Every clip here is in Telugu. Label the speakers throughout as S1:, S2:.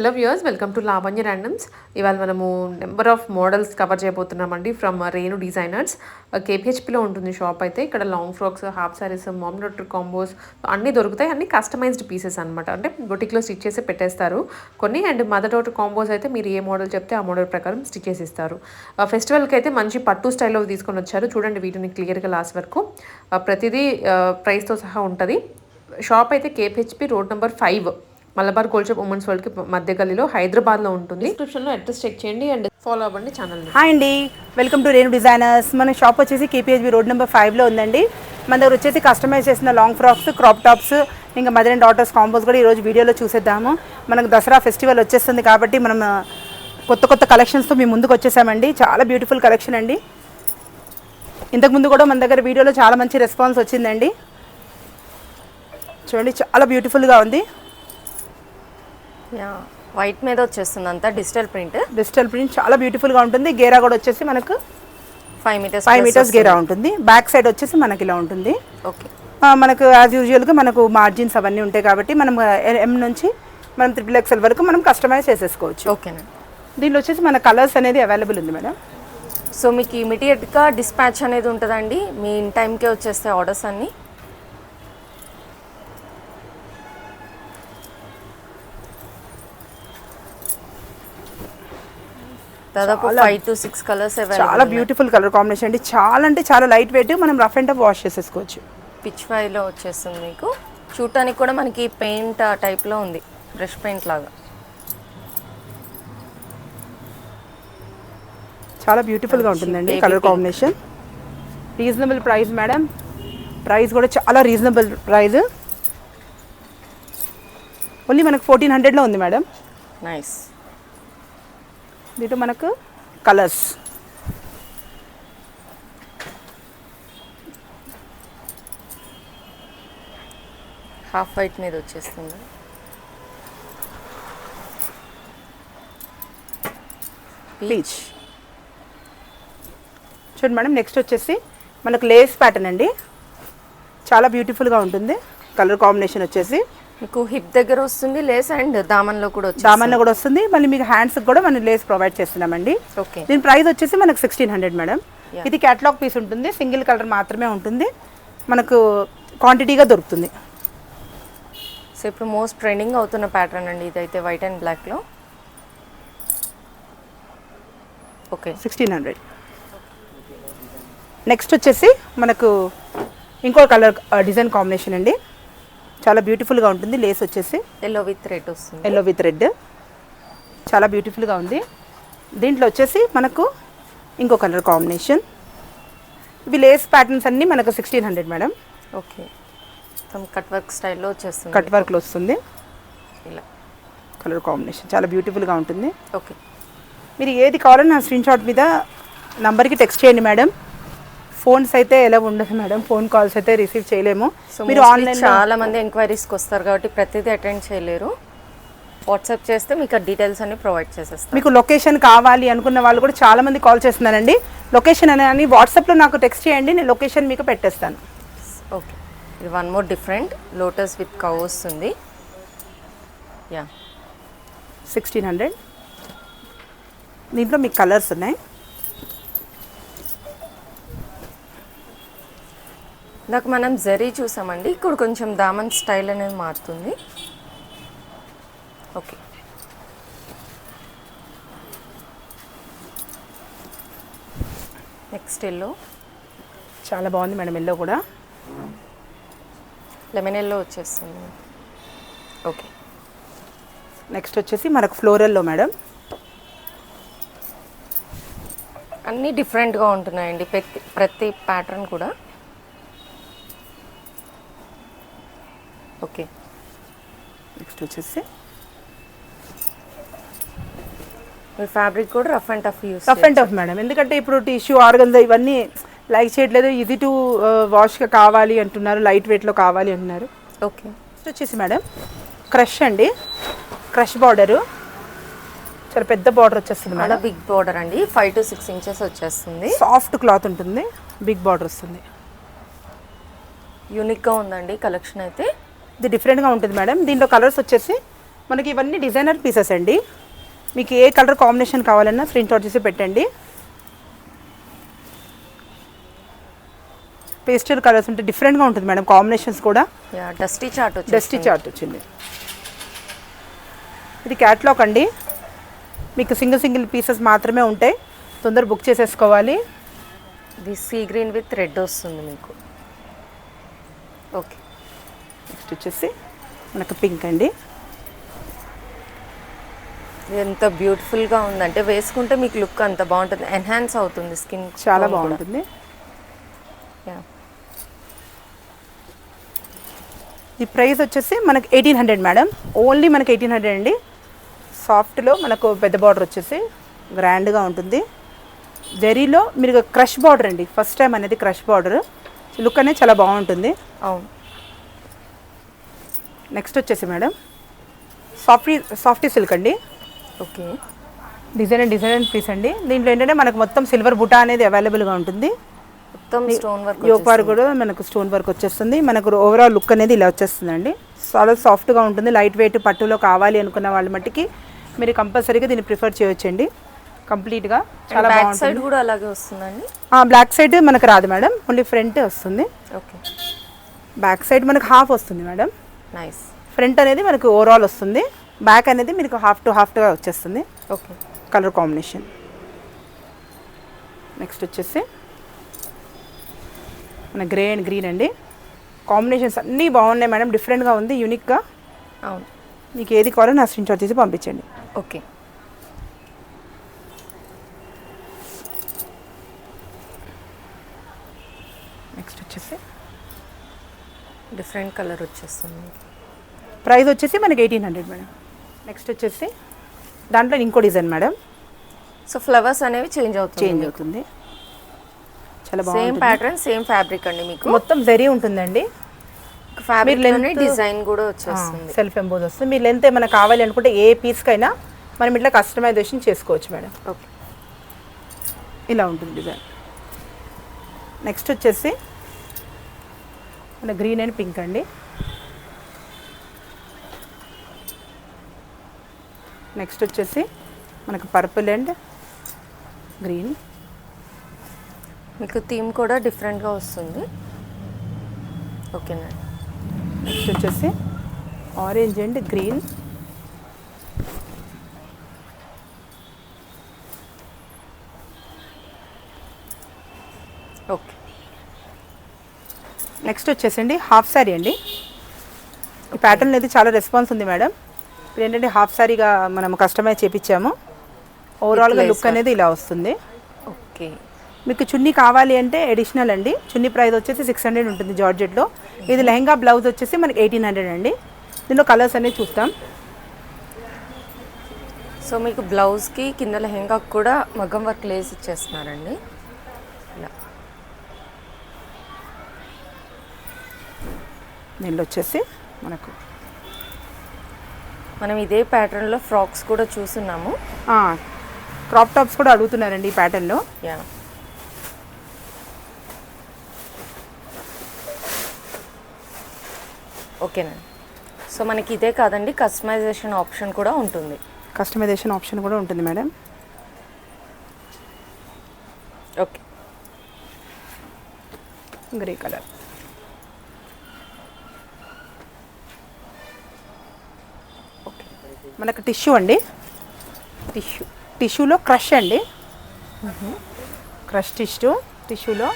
S1: Hello viewers welcome to Lavanya randoms ఇవాళ మనము నెంబర్ ఆఫ్ మోడల్స్ కవర్ చేయబోతున్నామండి ఫ్రమ్ రేణు డిజైనర్స్ కేపీహెచ్పిలో ఉంటుంది షాప్ అయితే. ఇక్కడ long frocks half saris mom daughter combos అన్నీ దొరుకుతాయి. అన్ని కస్టమైజ్డ్ పీసెస్ అనమాట అంటే బొటిక్లో స్టిచ్ చేసి పెట్టేస్తారు. కొన్ని అండ్ మదర్ డాటర్ కాంబోస్ అయితే మీరు ఏ మోడల్ చెప్తే ఆ మోడల్ ప్రకారం స్టిచ్ చేసి ఇస్తారు. ఫెస్టివల్కి అయితే మంచి పట్టు స్టైల్లో తీసుకొని వచ్చారు. చూడండి వీటిని క్లియర్గా లాస్ట్ వరకు. ప్రతిదీ ప్రైస్తో సహా ఉంటుంది. షాప్ అయితే KPHB road number five Malabar కోల్చప్ women's వరల్డ్కి మధ్య గల్లీలో హైదరాబాద్లో ఉంటుంది. డిస్క్రిప్షన్లో అడ్రస్ చెక్ చేయండి అండ్ ఫాలో అవ్వండి ఛానల్ని.
S2: హాయ్ అండి. Welcome to Renu designers. మన షాప్ వచ్చేసి కేపీహెచ్బి రోడ్ నెంబర్ ఫైవ్లో ఉందండి. మన దగ్గర వచ్చేసి కస్టమైజ్ చేసిన లాంగ్ ఫ్రాక్స్ క్రాప్ టాప్స్ ఇంకా మదర్ అండ్ డాటర్స్ కాంబోస్ కూడా ఈరోజు వీడియోలో చూసేద్దాము. మనకు దసరా ఫెస్టివల్ వచ్చేస్తుంది కాబట్టి మనం కొత్త కొత్త కలెక్షన్స్తో మీ ముందుకు వచ్చేసామండి. చాలా బ్యూటిఫుల్ కలెక్షన్ అండి. ఇంతకుముందు కూడా మన దగ్గర వీడియోలో చాలా మంచి రెస్పాన్స్ వచ్చిందండి. చూడండి చాలా బ్యూటిఫుల్గా ఉంది.
S3: యా వైట్ మీద వచ్చేస్తుంది అంతా డిజిటల్ ప్రింట్.
S2: డిజిటల్ ప్రింట్ చాలా బ్యూటిఫుల్గా ఉంటుంది. గేరా కూడా వచ్చేసి మనకు
S3: ఫైవ్ మీటర్స్
S2: ఫైవ్ మీటర్స్ గేరా ఉంటుంది. బ్యాక్ సైడ్ వచ్చేసి మనకి ఇలా ఉంటుంది.
S3: ఓకే.
S2: మనకు యాజ్ యూజువల్గా మనకు మార్జిన్స్ అవన్నీ ఉంటాయి కాబట్టి మనం ఎం నుంచి మనం త్రిపుల్ ఎక్స్ఎల్ వరకు మనం కస్టమైజ్ చేసేసుకోవచ్చు.
S3: ఓకేనండి
S2: దీనిలో వచ్చేసి మన కలర్స్ అనేది అవైలబుల్ ఉంది మేడం
S3: సో మీకు ఇమీడియట్గా డిస్పాచ్ అనేది ఉంటుందండి. మీ ఇన్ టైంకే వచ్చేస్తాయి ఆర్డర్స్ అన్నీ. దాదాపు ఫైవ్ టు సిక్స్ కలర్స్
S2: చాలా బ్యూటిఫుల్ కలర్ కాంబినేషన్ అండి. చాలా అంటే చాలా లైట్ వెయిట్ మనం రఫ్ అండ్ టఫ్ వాష్ చేసేసుకోవచ్చు.
S3: పిచ్ ఫైవ్లో వచ్చేస్తుంది మీకు. చూడటానికి కూడా మనకి పెయింట్ టైప్లో ఉంది. బ్రష్ పెయింట్ లాగా.
S2: చాలా బ్యూటిఫుల్గా ఉంటుందండి
S3: baby
S2: colour. Combination reasonable price madam price కూడా చాలా రీజనబుల్ ప్రైస్ ఓన్లీ మనకు ఫోర్టీన్ హండ్రెడ్లో ఉంది మేడం
S3: నైస్
S2: దీంట్లో మనకు కలర్స్
S3: హాఫ్ వైట్ మీద వచ్చేస్తుంది.
S2: పీచ్ చూడండి మేడం నెక్స్ట్ వచ్చేసి మనకు లేస్ ప్యాటర్న్ అండి. చాలా బ్యూటిఫుల్గా ఉంటుంది. కలర్ కాంబినేషన్ వచ్చేసి.
S3: మీకు హిప్ దగ్గర వస్తుంది లేస్ అండ్ దామన్లో కూడా వచ్చి
S2: దామన్న కూడా వస్తుంది. మళ్ళీ మీకు హ్యాండ్స్కి కూడా మనం లేస్ ప్రొవైడ్ చేస్తున్నామండి.
S3: ఓకే
S2: దీని ప్రైస్ వచ్చేసి మనకు సిక్స్టీన్ హండ్రెడ్ మేడం. ఇది క్యాటలాగ్ పీస్ ఉంటుంది. సింగిల్ కలర్ మాత్రమే ఉంటుంది. మనకు క్వాంటిటీగా దొరుకుతుంది.
S3: సో ఇప్పుడు మోస్ట్ ట్రెండింగ్ అవుతున్న ప్యాటర్న్ అండి. ఇదైతే వైట్ అండ్ బ్లాక్లో ఓకే
S2: సిక్స్టీన్ హండ్రెడ్ నెక్స్ట్ వచ్చేసి మనకు ఇంకో కలర్ డిజైన్ కాంబినేషన్ అండి. చాలా బ్యూటిఫుల్గా ఉంటుంది. లేస్ వచ్చేసి
S3: ఎల్లో విత్ రెడ్ వస్తుంది.
S2: ఎల్లో విత్ రెడ్ చాలా బ్యూటిఫుల్గా ఉంది. దీంట్లో వచ్చేసి మనకు ఇంకో కలర్ కాంబినేషన్ ఇవి లేస్ ప్యాటర్న్స్ అన్నీ మనకు sixteen hundred madam
S3: okay cut work స్టైల్లో వచ్చేస్తుంది.
S2: కట్ వర్క్లో వస్తుంది.
S3: ఇలా.
S2: కలర్ కాంబినేషన్ చాలా బ్యూటిఫుల్గా ఉంటుంది.
S3: ఓకే
S2: మీరు ఏది కావాలన్నా నా స్క్రీన్ షాట్ మీద నంబర్కి టెక్స్ట్ చేయండి మేడం ఫోన్స్ అయితే ఎలా ఉండదు మేడం ఫోన్ కాల్స్ అయితే రిసీవ్ చేయలేము. మీరు ఆన్లైన్
S3: చాలా మంది ఎంక్వైరీస్కి వస్తారు కాబట్టి ప్రతిదీ అటెండ్ చేయలేరు. వాట్సాప్ చేస్తే మీకు ఆ డీటెయిల్స్ అన్ని ప్రొవైడ్ చేసేస్తాం
S2: మీకు లొకేషన్ కావాలి అనుకున్న వాళ్ళు కూడా చాలా మంది కాల్ చేస్తున్నారండి. లొకేషన్ అని వాట్సాప్లో నాకు టెక్స్ట్ చేయండి నేను లొకేషన్ మీకు పెట్టేస్తాను.
S3: ఓకే. ఇది one more different. Lotus with cow వస్తుంది యా.
S2: Sixteen hundred. దీంట్లో మీకు కలర్స్ ఉన్నాయి.
S3: ఇందాక మనం జరీ చూసామండి. ఇక్కడ కొంచెం దామన్ స్టైల్ అనేది మారుతుంది. ఓకే. Next yellow.
S2: చాలా బాగుంది మేడం ఎల్లో కూడా.
S3: లెమన్ ఎల్లో వచ్చేస్తుంది. ఓకే.
S2: నెక్స్ట్ వచ్చేసి మనకు ఫ్లోరల్లో మేడం.
S3: అన్నీ డిఫరెంట్గా ఉంటున్నాయండి. ప్రతి ప్రతి ప్యాటర్న్ కూడా. ఓకే.
S2: నెక్స్ట్ వచ్చేసి.
S3: ఫ్యాబ్రిక్ కూడా rough and tough use
S2: rough and tough madam ఎందుకంటే ఇప్పుడు టిష్యూ ఆర్గన్స్ ఇవన్నీ లైక్ చేయట్లేదు. ఈజీ టు వాష్గా కావాలి అంటున్నారు. లైట్ వెయిట్లో కావాలి అంటున్నారు.
S3: ఓకే.
S2: నెక్స్ట్ వచ్చేసి మేడం క్రష్ అండి. క్రష్ బార్డరు చాలా పెద్ద బార్డర్ వచ్చేస్తుంది మేడం
S3: బిగ్ బార్డర్ అండి. ఫైవ్ టు సిక్స్ ఇంచెస్ వచ్చేస్తుంది.
S2: సాఫ్ట్ క్లాత్ ఉంటుంది. బిగ్ బార్డర్ వస్తుంది.
S3: యూనిక్గా ఉందండి. కలెక్షన్ అయితే.
S2: ఇది డిఫరెంట్గా ఉంటుంది మేడం దీంట్లో కలర్స్ వచ్చేసి మనకి ఇవన్నీ డిజైనర్ పీసెస్ అండి. మీకు ఏ కలర్ కాంబినేషన్ కావాలన్నా స్క్రీన్ షాట్ చేసి పెట్టండి. పేస్టల్ కలర్స్ ఉంటే డిఫరెంట్గా ఉంటుంది మేడం కాంబినేషన్స్ కూడా.
S3: డస్టీ చార్ట్
S2: డస్టీ చార్ట్ వచ్చింది. ఇది క్యాట్లాగ్ అండి. మీకు సింగిల్ సింగిల్ పీసెస్ మాత్రమే ఉంటాయి. తొందర బుక్ చేసేసుకోవాలి.
S3: ఇది సీ గ్రీన్ విత్ రెడ్ వస్తుంది మీకు. ఓకే
S2: నెక్స్ట్ వచ్చేసి మనకు పింక్ అండి.
S3: ఎంత బ్యూటిఫుల్గా ఉందంటే వేసుకుంటే మీకు లుక్ అంత బాగుంటుంది. ఎన్హాన్స్ అవుతుంది స్కిన్
S2: చాలా బాగుంటుంది. ఈ ప్రైస్ వచ్చేసి మనకి ఎయిటీన్ హండ్రెడ్ మేడం. ఓన్లీ మనకి ఎయిటీన్ హండ్రెడ్ అండి. సాఫ్ట్లో మనకు పెద్ద బార్డర్ వచ్చేసి గ్రాండ్గా ఉంటుంది. జరీలో మీరు క్రష్ బార్డర్ అండి. ఫస్ట్ టైం అనేది క్రష్ బార్డర్ లుక్ అనేది చాలా బాగుంటుంది.
S3: అవును.
S2: నెక్స్ట్ వచ్చేసి మేడం సాఫ్టీ సాఫ్టీ సిల్క్ అండి.
S3: Okay.
S2: Design and design piece అండి. దీంట్లో ఏంటంటే మనకు మొత్తం సిల్వర్ బుటా అనేది అవైలబుల్గా ఉంటుంది.
S3: మొత్తం స్టోన్ వర్క్
S2: యోపార్ కూడా మనకు స్టోన్ వర్క్ వచ్చేస్తుంది. మనకు ఓవరాల్ లుక్ అనేది ఇలా వచ్చేస్తుందండి. చాలా సాఫ్ట్గా ఉంటుంది. లైట్ వెయిట్ పట్టులో కావాలి అనుకున్న వాళ్ళ మట్టికి మీరు కంపల్సరీగా దీన్ని ప్రిఫర్ చేయొచ్చండి. కంప్లీట్గా చాలా
S3: బ్యాక్ సైడ్ కూడా అలాగే వస్తుందండి?
S2: బ్లాక్ సైడ్ మనకు రాదు మేడం. ఓన్లీ ఫ్రంట్ వస్తుంది.
S3: ఓకే.
S2: బ్యాక్ సైడ్ మనకు హాఫ్ వస్తుంది మేడం.
S3: నైస్
S2: ఫ్రంట్ అనేది మనకు ఓవరాల్ వస్తుంది. బ్యాక్ అనేది మీకు హాఫ్ టు హాఫ్గా వచ్చేస్తుంది.
S3: ఓకే
S2: కలర్ కాంబినేషన్ నెక్స్ట్ వచ్చేసి మన గ్రే అండ్ గ్రీన్ అండి. కాంబినేషన్స్ అన్నీ బాగున్నాయి మేడం. డిఫరెంట్గా ఉంది యూనిక్గా
S3: అవును.
S2: మీకు ఏది కావాలో నా స్క్రీన్ షాట్ తీసి పంపించండి.
S3: ఓకే
S2: నెక్స్ట్ వచ్చేసి
S3: డిఫరెంట్ కలర్ వచ్చేస్తుంది.
S2: ప్రైస్ వచ్చేసి మనకి ఎయిటీన్ హండ్రెడ్ మేడం. నెక్స్ట్ వచ్చేసి దాంట్లో ఇంకో డిజైన్ మేడం.
S3: సో ఫ్లవర్స్ అనేవి చేంజ్ అవుతుంది
S2: చేంజ్ అవుతుంది. చాలా
S3: సేమ్ ప్యాటర్న్ సేమ్ ఫ్యాబ్రిక్ అండి మీకు.
S2: మొత్తం జరీ ఉంటుందండి.
S3: ఫ్యాబ్రిక్ డిజైన్ కూడా వచ్చేస్తుంది.
S2: సెల్ఫ్ ఎంబోజ్ వస్తుంది. మీరు లెంత్ ఏమైనా కావాలి అనుకుంటే ఏ పీస్కైనా మనం ఇట్లా కస్టమైజేషన్ చేసుకోవచ్చు మేడం.
S3: ఓకే
S2: ఇలా ఉంటుంది డిజైన్. నెక్స్ట్ వచ్చేసి మన గ్రీన్ అండ్ పింక్ అండి. నెక్స్ట్ వచ్చేసి మనకు పర్పుల్ అండ్ గ్రీన్.
S3: మీకు థీమ్ కూడా డిఫరెంట్గా వస్తుంది. ఓకేనండి
S2: నెక్స్ట్ వచ్చేసి orange and green.
S3: Okay.
S2: Next వచ్చేసండి హాఫ్ శారీ అండి. ఈ ప్యాటర్న్ అయితే చాలా రెస్పాన్స్ ఉంది మేడం ఇప్పుడు ఏంటంటే హాఫ్ శారీగా మనం కస్టమైజ్ చేపించాము ఓవరాల్గా లుక్ అనేది ఇలా వస్తుంది.
S3: ఓకే
S2: మీకు చున్నీ కావాలి అంటే అడిషనల్ అండి. చున్నీ ప్రైస్ వచ్చేసి సిక్స్ హండ్రెడ్ ఉంటుంది జార్జెట్లో ఇది లెహంగా బ్లౌజ్ వచ్చేసి మనకి ఎయిటీన్ హండ్రెడ్ అండి. దీనిలో కలర్స్ అనేవి చూస్తాం.
S3: సో మీకు బ్లౌజ్కి కింద లెహెంగాకి కూడా మగ్గం వర్క్ లేస్ ఇచ్చేస్తున్నారండి.
S2: దీనిలో వచ్చేసి మనకు
S3: మనం ఇదే ప్యాటర్న్లో ఫ్రాక్స్ కూడా చూస్తున్నాము.
S2: క్రాప్ టాప్స్ కూడా అడుగుతున్నారండి ఈ ప్యాటర్న్లో
S3: యా. ఓకేనండి సో మనకి ఇదే కాదండి కస్టమైజేషన్ ఆప్షన్ కూడా ఉంటుంది.
S2: కస్టమైజేషన్ ఆప్షన్ కూడా ఉంటుంది మేడం.
S3: ఓకే.
S2: గ్రే కలర్ మనకు టిష్యూ అండి. టిష్యూ టిష్యూలో క్రష్ అండి. క్రష్ టిష్యూ టిష్యూలో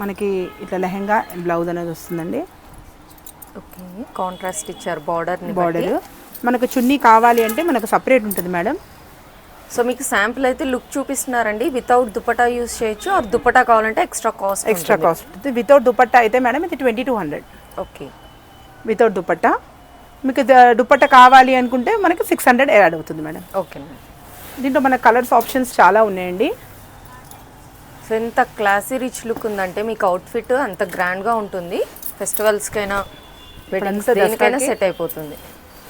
S2: మనకి ఇట్లా లెహంగా బ్లౌజ్ అనేది వస్తుందండి.
S3: ఓకే కాంట్రాస్ట్ ఇచ్చారు బార్డర్ని
S2: బార్డర్. మనకు చున్నీ కావాలి అంటే మనకు సపరేట్ ఉంటుంది మేడం.
S3: సో మీకు శాంపుల్ అయితే లుక్ చూపిస్తున్నారండి. వితౌట్ దుపటా యూస్ చేయొచ్చు. ఆర్ దుపటా కావాలంటే ఎక్స్ట్రా కాస్ట్
S2: ఎక్స్ట్రా కాస్ట్. ఉంటుంది వితౌట్ దుపట్టా అయితే మేడం ఇది twenty two hundred.
S3: Okay.
S2: Without dupatta. మీకు ద- దుపట్టా కావాలి అనుకుంటే మనకి సిక్స్ హండ్రెడ్ యాడ్ అవుతుంది మేడం.
S3: ఓకేనండి
S2: దీంట్లో మన కలర్స్ ఆప్షన్స్ చాలా ఉన్నాయండి.
S3: సో ఎంత క్లాసీ రిచ్ లుక్ ఉందంటే మీకు అవుట్ఫిట్ అంత గ్రాండ్గా ఉంటుంది. ఫెస్టివల్స్కైనా దేనికైనా సెట్ అయిపోతుంది.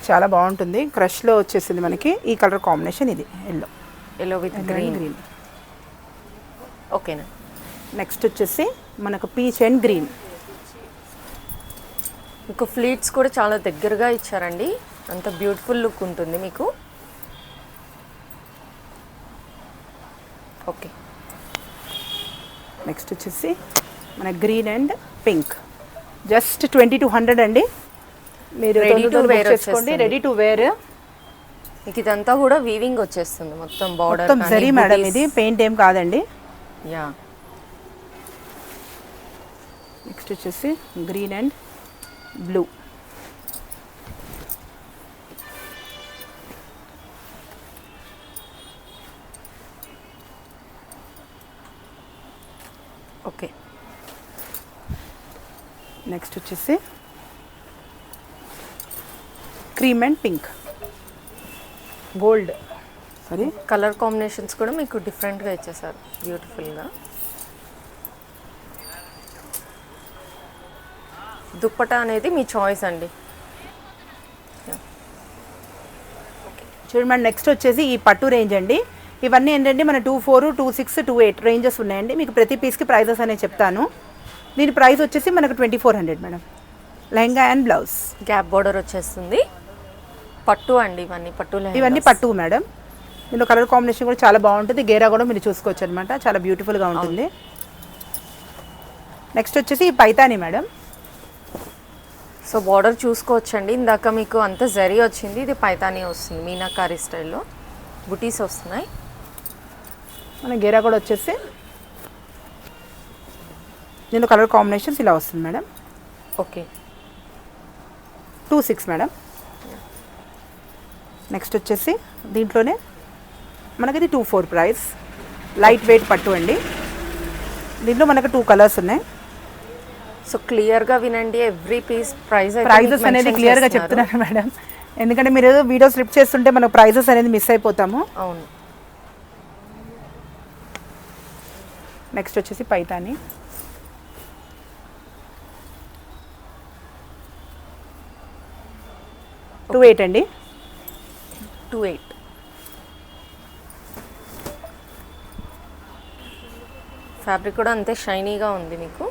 S2: చాలా బాగుంటుంది. క్రష్లో వచ్చేసింది మనకి ఈ కలర్ కాంబినేషన్ ఇది yellow
S3: yellow with green
S2: green
S3: ఓకేనా
S2: నెక్స్ట్ వచ్చేసి మనకు పీచ్ అండ్ గ్రీన్
S3: మీకు ఫ్లీట్స్ కూడా చాలా దగ్గరగా ఇచ్చారండి. అంత బ్యూటిఫుల్ లుక్ ఉంటుంది మీకు. ఓకే.
S2: నెక్స్ట్ వచ్చేసి మన green and pink just twenty two hundred అండి. మీరు
S3: Ready to wear
S2: చేసుకోండి.
S3: వచ్చేస్తుంది.
S2: రెడీ టు వేర్
S3: మీకు ఇదంతా కూడా వీవింగ్ వచ్చేస్తుంది. మొత్తం బార్డర్
S2: మొత్తం జరీ మేడం ఇది. పెయింట్ ఏం కాదండి.
S3: యా
S2: నెక్స్ట్ వచ్చేసి green and blue.
S3: Okay.
S2: Next వచ్చేసి cream and pink. Gold. Sorry
S3: colour combinations కూడా మీకు డిఫరెంట్గా ఇచ్చేసారు. బ్యూటిఫుల్గా. దుప్పటా అనేది మీ చాయిస్ అండి.
S2: చూడండి మేడం నెక్స్ట్ వచ్చేసి ఈ పట్టు రేంజ్ అండి. ఇవన్నీ ఏంటంటే మన two four two six two eight ranges ఉన్నాయండి. మీకు ప్రతి పీస్కి ప్రైజెస్ అనేవి చెప్తాను. దీని ప్రైస్ వచ్చేసి మనకు twenty four hundred madam lehenga and blouse
S3: gap border వచ్చేస్తుంది. పట్టు అండి ఇవన్నీ పట్టు
S2: ఇవన్నీ. పట్టు మేడం దీనిలో కలర్ కాంబినేషన్ కూడా చాలా బాగుంటుంది. గేరా కూడా మీరు చూసుకోవచ్చు అనమాట చాలా బ్యూటిఫుల్గా ఉంటుంది. నెక్స్ట్ వచ్చేసి ఈ పైతాని మేడం
S3: సో బార్డర్ చూసుకోవచ్చండి. ఇందాక మీకు అంత జరీ వచ్చింది. ఇది పైతానీ వస్తుంది మీనాకారి స్టైల్లో. బుటీస్ వస్తున్నాయి.
S2: మన గేరా కూడా వచ్చేసి దీనిలో కలర్ కాంబినేషన్స్ ఇలా వస్తుంది madam.
S3: Okay.
S2: Two six madam. Next వచ్చేసి దీంట్లోనే మనకి two four price. Light weight పట్టు అండి. దీంట్లో మనకు టూ కలర్స్ ఉన్నాయి.
S3: సో క్లియర్గా వినండి ఎవ్రీ పీస్ ప్రైస్
S2: ప్రైజెస్ అనేది క్లియర్గా చెప్తున్నాను మేడం. ఎందుకంటే మీరు వీడియో స్లిప్ చేస్తుంటే మనకు ప్రైజెస్ అనేది మిస్ అయిపోతాము.
S3: అవును.
S2: నెక్స్ట్ వచ్చేసి పైతాని. టూ ఎయిట్ అండి.
S3: టూ ఎయిట్ ఫ్యాబ్రిక్ కూడా అంతే షైనీగా ఉంది మీకు.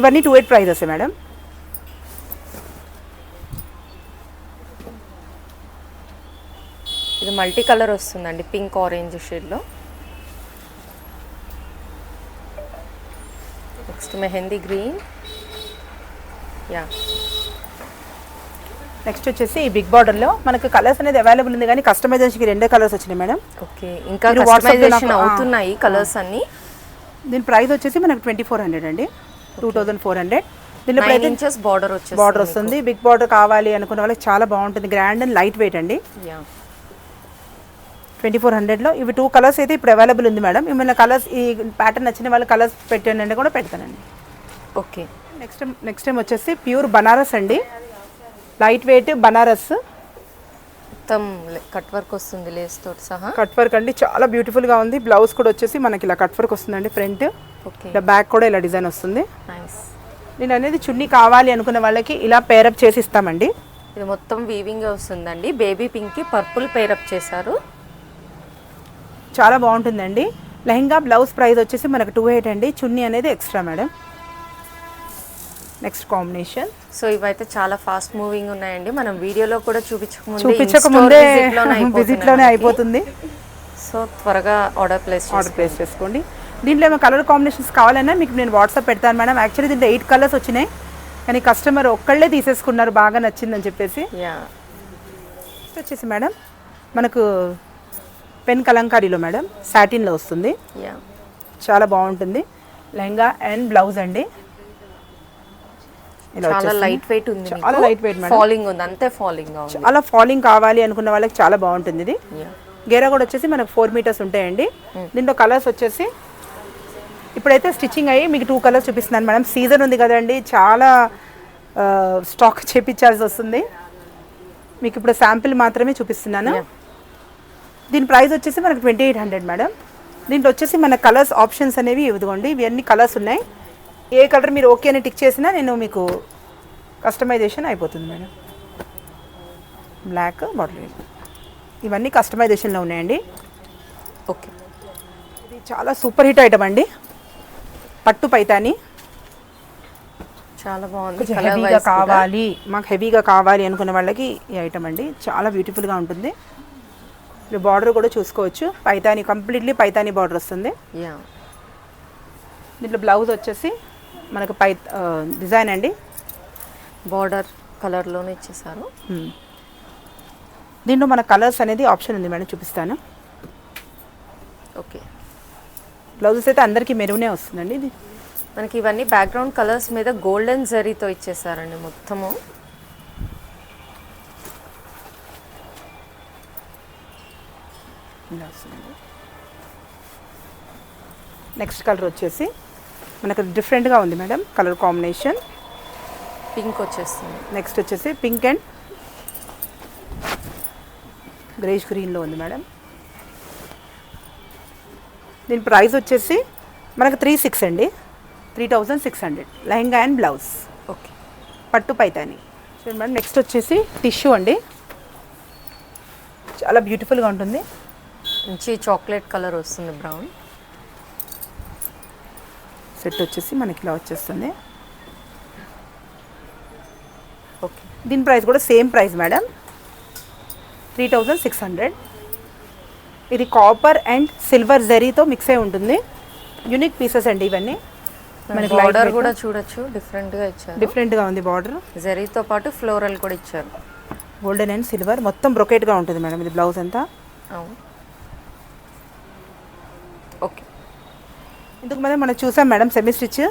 S2: ఇవన్నీ టూ ఎయిట్ ప్రైజెస్ మేడం?
S3: ఇది మల్టీ కలర్ వస్తుందండి పింక్ ఆరెంజ్ షేడ్లో next mehndi green yeah
S2: next వచ్చేసి ఈ బిగ్ బార్డర్లో మనకు కలర్స్ అనేది అవైలబుల్ ఉంది కానీ కస్టమైజేషన్కి రెండే కలర్స్ వచ్చినాయి మేడం.
S3: ఓకే ఇంకా కస్టమైజేషన్. అవుతున్నాయి కలర్స్ అన్ని?
S2: దీని ప్రైస్ వచ్చేసి మనకు ట్వంటీ ఫోర్ హండ్రెడ్ అండి. టూ థౌజండ్ ఫోర్ హండ్రెడ్ దీనిలో
S3: ఇంచెస్ బార్డర్ వచ్చేసి
S2: బార్డర్ వస్తుంది. బిగ్ బార్డర్ కావాలి అనుకున్న వాళ్ళకి చాలా బాగుంటుంది. గ్రాండ్ అండ్ లైట్ వెయిట్ అండి. ట్వంటీ ఫోర్ హండ్రెడ్లో ఇవి టూ కలర్స్ అయితే ఇప్పుడు అవైలబుల్ ఉంది మేడం. ఏమైనా కలర్స్ ఈ ప్యాటర్న్ నచ్చిన వాళ్ళు కలర్స్ పెట్టండి కూడా పెడతానండి.
S3: ఓకే
S2: నెక్స్ట్ నెక్స్ట్ టైం వచ్చేసి ప్యూర్ బనారస్ అండి. Light weight Banaras.
S3: మొత్తం కట్ వర్క్ వస్తుంది లేస్ తోటి సహా.
S2: కట్ వర్క్ అండి. చాలా బ్యూటిఫుల్గా ఉంది. బ్లౌజ్ కూడా వచ్చేసి మనకి ఇలా కట్ వర్క్ వస్తుందండి. ఫ్రంట్ ఇలా బ్యాక్ కూడా ఇలా డిజైన్ వస్తుంది.
S3: నైస్
S2: నేను అనేది చున్నీ కావాలి అనుకున్న వాళ్ళకి ఇలా పేరప్ చేసి ఇస్తామండి.
S3: ఇది మొత్తం వీవింగ్ వస్తుందండి. బేబీ పింక్కి పర్పుల్ పేరప్ చేశారు.
S2: చాలా బాగుంటుందండి. లెహంగా బ్లౌజ్ ప్రైస్ వచ్చేసి మనకు టూ ఎయిట్ అండి. చున్నీ అనేది extra madam. Next combination
S3: so ఇవైతే చాలా ఫాస్ట్ మూవింగ్ ఉన్నాయండి. మనం వీడియోలో కూడా చూపించకముందే
S2: చూపించక
S3: in-store
S2: ముందే విజిట్లోనే. అయిపోతుంది
S3: సో త్వరగా ఆర్డర్ ప్లేస్
S2: ఆర్డర్ ప్లేస్ చేసుకోండి. దీంట్లో ఏమైనా కలర్ కాంబినేషన్స్ కావాలన్నా మీకు నేను వాట్సాప్ పెడతాను మేడం. యాక్చువల్లీ దీంట్లో ఎయిట్ కలర్స్ వచ్చినాయి. కానీ కస్టమర్ ఒక్కళ్ళే తీసేసుకున్నారు బాగా నచ్చిందని చెప్పేసి. వచ్చేసి మేడం మనకు పెన్ కలంకారీలో మేడం సాటిన్లో వస్తుంది. చాలా బాగుంటుంది. లెహంగా అండ్ బ్లౌజ్ అండి.
S3: చాలా
S2: వచ్చేస్తుంది.
S3: లైట్ వెయిట్ ఉంది
S2: చాలా light weight మేడం.
S3: ఫాలింగ్ ఉంది అంతే ఫాలింగ్
S2: చాలా ఫాలింగ్ కావాలి అనుకున్న వాళ్ళకి చాలా బాగుంటుంది ఇది. గేరా కూడా వచ్చేసి మనకు ఫోర్ మీటర్స్ ఉంటాయండి. దీంట్లో కలర్స్ వచ్చేసి ఇప్పుడైతే స్టిచ్చింగ్ అయ్యి మీకు టూ కలర్స్ చూపిస్తున్నాను మేడం. సీజన్ ఉంది కదండి చాలా స్టాక్ చేపించాల్సి వస్తుంది. మీకు ఇప్పుడు శాంపిల్ మాత్రమే చూపిస్తున్నాను. దీని ప్రైస్ వచ్చేసి మనకు ట్వంటీ ఎయిట్ హండ్రెడ్ మేడం. దీంట్లో వచ్చేసి మన కలర్స్ ఆప్షన్స్ అనేవి ఇదిగోండి ఇవన్నీ కలర్స్ ఉన్నాయి. ఏ కలర్ మీరు ఓకే అని టిక్ చేసినా నేను మీకు కస్టమైజేషన్ అయిపోతుంది మేడం. బ్లాక్ బాటిల్ ఇవన్నీ కస్టమైజేషన్లో ఉన్నాయండి.
S3: ఓకే
S2: ఇది చాలా సూపర్ హిట్ ఐటమ్ అండి. పట్టు పైతాని.
S3: చాలా బాగుంది.
S2: హెవీగా కావాలి. మాకు హెవీగా కావాలి అనుకున్న వాళ్ళకి ఈ ఐటమ్ అండి. చాలా బ్యూటిఫుల్గా ఉంటుంది. మీరు బార్డర్ కూడా చూసుకోవచ్చు. పైతాని కంప్లీట్లీ పైతాని బార్డర్ వస్తుంది.
S3: యా
S2: దీంట్లో బ్లౌజ్ వచ్చేసి మనకు పై డిజైన్ అండి.
S3: బార్డర్ కలర్లోనే ఇచ్చేసారు.
S2: మ్మ్. దీంట్లో మన కలర్స్ అనేది ఆప్షన్ ఉంది మేడం చూపిస్తాను.
S3: ఓకే
S2: బ్లౌజెస్ అయితే అందరికీ మెరూనే వస్తుందండి ఇది.
S3: మనకి ఇవన్నీ బ్యాక్గ్రౌండ్ కలర్స్ మీద గోల్డెన్ జరీతో ఇచ్చేసారండి మొత్తము.
S2: నెక్స్ట్ కలర్ వచ్చేసి మనకు డిఫరెంట్గా ఉంది మేడం కలర్ కాంబినేషన్
S3: పింక్ వచ్చేస్తుంది.
S2: నెక్స్ట్ వచ్చేసి పింక్ అండ్ గ్రేష్ గ్రీన్లో ఉంది మేడం. దీని ప్రైస్ వచ్చేసి మనకు త్రీ సిక్స్ అండి. Three thousand six hundred lehenga and blouse.
S3: Okay.
S2: పట్టు పైతాని. చూడండి మేడం నెక్స్ట్ వచ్చేసి టిష్యూ అండి. చాలా బ్యూటిఫుల్గా ఉంటుంది.
S3: మంచి చాక్లెట్ కలర్ వస్తుంది బ్రౌన్
S2: సెట్ వచ్చేసి మనకి ఇలా వచ్చేస్తుంది.
S3: ఓకే.
S2: దీని ప్రైస్ కూడా same price madam three thousand six hundred ఇది కాపర్ అండ్ సిల్వర్ జరీతో మిక్స్ అయి ఉంటుంది. యూనిక్ పీసెస్ అండి ఇవన్నీ. మనకి
S3: బార్డర్ కూడా చూడొచ్చు డిఫరెంట్గా ఇచ్చారు.
S2: డిఫరెంట్గా ఉంది బార్డర్
S3: జరీతో పాటు ఫ్లోరల్ కూడా ఇచ్చారు.
S2: గోల్డెన్ అండ్ సిల్వర్ మొత్తం బ్రొకేట్గా ఉంటుంది మేడం ఇది బ్లౌజ్ అంతా.
S3: ఓకే
S2: ఇందుకు మనం మనం చూసాం మేడం సెమీ స్టిచ్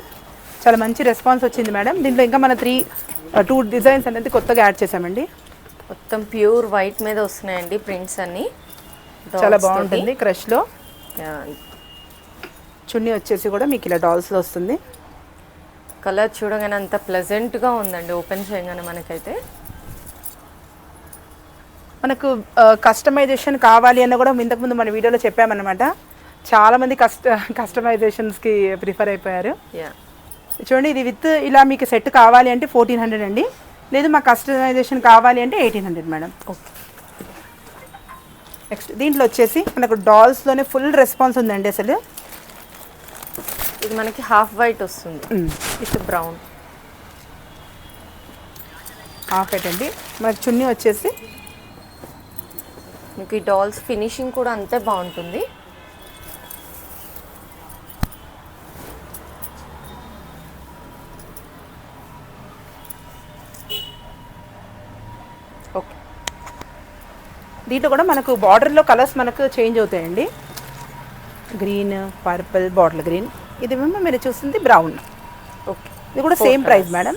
S2: చాలా మంచి రెస్పాన్స్ వచ్చింది మేడం. దీంట్లో ఇంకా మన త్రీ టూ డిజైన్స్ అనేది కొత్తగా యాడ్ చేసామండి
S3: మొత్తం ప్యూర్ వైట్ మీద వస్తున్నాయండి ప్రింట్స్ అన్ని.
S2: చాలా బాగుంటుంది క్రష్లో. చున్నీ వచ్చేసి కూడా మీకు ఇలా డాల్స్లో వస్తుంది.
S3: కలర్ చూడగానే అంత ప్లెజెంట్గా ఉందండి ఓపెన్ చేయగానే మనకైతే.
S2: మనకు కస్టమైజేషన్ కావాలి అన్న కూడా ఇంతకుముందు మన వీడియోలో చెప్పామన్నమాట. చాలామంది కస్ట కస్టమైజేషన్స్కి ప్రిఫర్ అయిపోయారు.
S3: యా.
S2: చూడండి ఇది విత్ ఇలా మీకు సెట్ కావాలి అంటే ఫోర్టీన్ హండ్రెడ్ అండి. లేదు మా కస్టమైజేషన్ కావాలి అంటే eighteen hundred madam
S3: okay.
S2: Next దీంట్లో వచ్చేసి మనకు డాల్స్లోనే ఫుల్ రెస్పాన్స్ ఉందండి అసలు.
S3: ఇది మనకి హాఫ్ వైట్ వస్తుంది. విత్ బ్రౌన్
S2: హాఫ్ ఎయిట్ అండి. మనకు చున్నీ వచ్చేసి
S3: మీకు ఈ డాల్స్ ఫినిషింగ్ కూడా అంతే బాగుంటుంది.
S2: దీంట్లో కూడా మనకు బార్డర్లో కలర్స్ మనకు చేంజ్ అవుతాయండి. గ్రీన్ పర్పుల్ బాటిల్ గ్రీన్ ఇది ఏమో మీరు చూస్తుంది బ్రౌన్
S3: ఓకే
S2: ఇది కూడా సేమ్ ప్రైస్ మేడం